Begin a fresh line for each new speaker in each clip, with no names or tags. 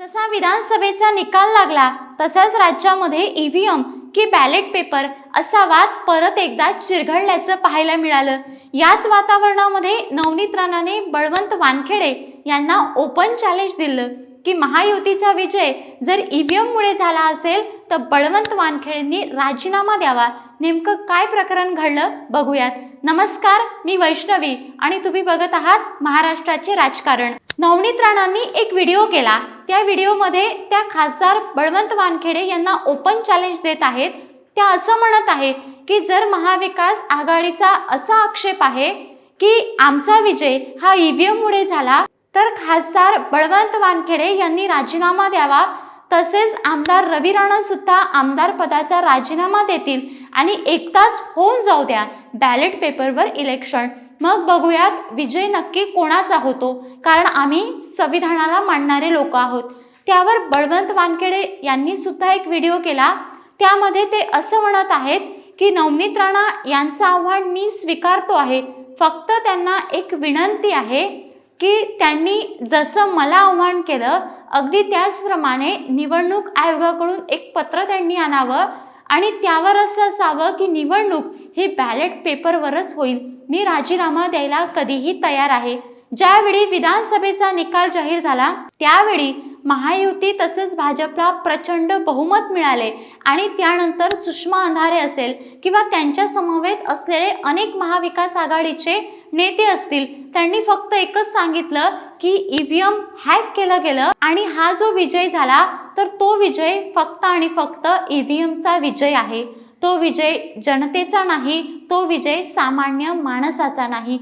जसा विधानसभेचा निकाल लागला तसाच राज्यामध्ये ईव्हीएम की बॅलेट पेपर असा वाद परत एकदा चिरघळल्याचं पाहायला मिळालं. याच वातावरणामध्ये नवनीत राणाने बळवंत वानखेडे यांना ओपन चॅलेंज दिलं की महायुतीचा विजय जर ईव्हीएममुळे झाला असेल तर बळवंत वानखेडेंनी राजीनामा द्यावा. नेमकं काय प्रकरण घडलं बघूयात. नमस्कार मी वैष्णवी आणि तुम्ही बघत आहात महाराष्ट्राचे राजकारण. नवनीत राणांनी एक व्हिडिओ केला. त्या व्हिडिओमध्ये त्या खासदार बळवंत वानखेडे यांना ओपन चॅलेंज देत आहेत. त्या असं म्हणत आहे की जर महाविकास आघाडीचा असा आक्षेप आहे की आमचा विजय हा ईव्हीएममुळे झाला तर खासदार बळवंत वानखेडे यांनी राजीनामा द्यावा. तसेच आमदार रवी राणा सुद्धा आमदार पदाचा राजीनामा देतील आणि एकदाच होऊन जाऊ द्या बॅलेट पेपरवर इलेक्शन मग बघूयात विजय नक्की कोणाचा होतो? कारण आम्ही संविधानाला मानणारे लोक आहोत. त्यावर बळवंत वानखेडे यांनी सुद्धा एक व्हिडिओ केला. त्यामध्ये ते असं म्हणत आहेत की नवनीत राणा यांचं आव्हान मी स्वीकारतो आहे. फक्त त्यांना एक विनंती आहे की त्यांनी जसं मला आव्हान केलं अगदी त्याचप्रमाणे निवडणूक आयोगाकडून एक पत्र त्यांनी आणावं. आणि त्यावर असं असावं की निवडणूक ही बॅलेट पेपरवरच होईल. मी राजीनामा द्यायला कधीही तयार आहे. ज्यावेळी विधानसभेचा निकाल जाहीर झाला त्यावेळी महायुती तसेच भाजपला प्रचंड बहुमत मिळाले आणि त्यानंतर सुषमा अंधारे असेल किंवा त्यांच्या समवेत असलेले अनेक महाविकास आघाडीचे नेते असतील त्यांनी फक्त एकच सांगितलं की ईव्हीएम हॅक केलं गेलं आणि हा जो विजय झाला तर तो विजय फक्त आणि फक्त ईव्हीएमचा विजय आहे. तो विजय जनतेचा नाही तो विजय सामान्य माणसाचा नाही.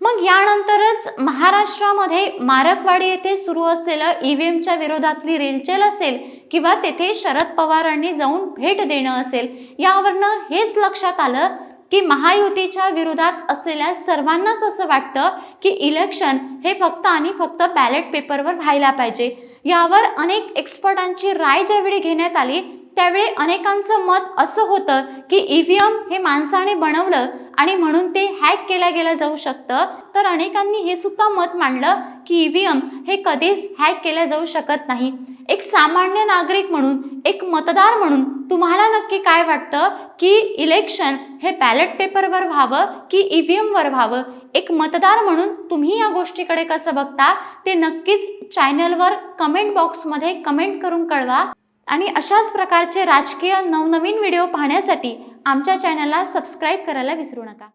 मग यानंतरच महाराष्ट्रामध्ये मारकवाडी येथे सुरू असलेलं ई व्ही एमच्या विरोधातली रेलचेल असेल किंवा तेथे शरद पवारांनी जाऊन भेट देणं असेल यावरनं हेच लक्षात आलं की महायुतीच्या विरोधात असलेल्या सर्वांनाच असं वाटतं की इलेक्शन हे फक्त आणि फक्त बॅलेट पेपरवर व्हायला पाहिजे. यावर अनेक एक्सपर्टांची राय ज्यावेळी घेण्यात आली त्यावेळी अनेकांचं मत असं होतं की ईव्हीएम हे माणसाने बनवलं आणि म्हणून ते हॅक केलं गेलं जाऊ शकतं. तर अनेकांनी हे सुद्धा मत मांडलं की ईव्हीएम हे कधीच हॅक केलं जाऊ शकत नाही. एक सामान्य नागरिक म्हणून एक मतदार म्हणून तुम्हाला नक्की काय वाटतं? की इलेक्शन हे बॅलेट पेपरवर व्हावं की ईव्हीएमवर व्हावं? एक मतदार म्हणून तुम्ही या गोष्टीकडे कसं बघता? ते नक्कीच चॅनलवर कमेंट बॉक्समध्ये कमेंट करून कळवा. आणि अशाच प्रकारचे राजकीय नवनवीन व्हिडिओ पाहण्यासाठी आमच्या चॅनलला सबस्क्राईब करायला विसरू नका.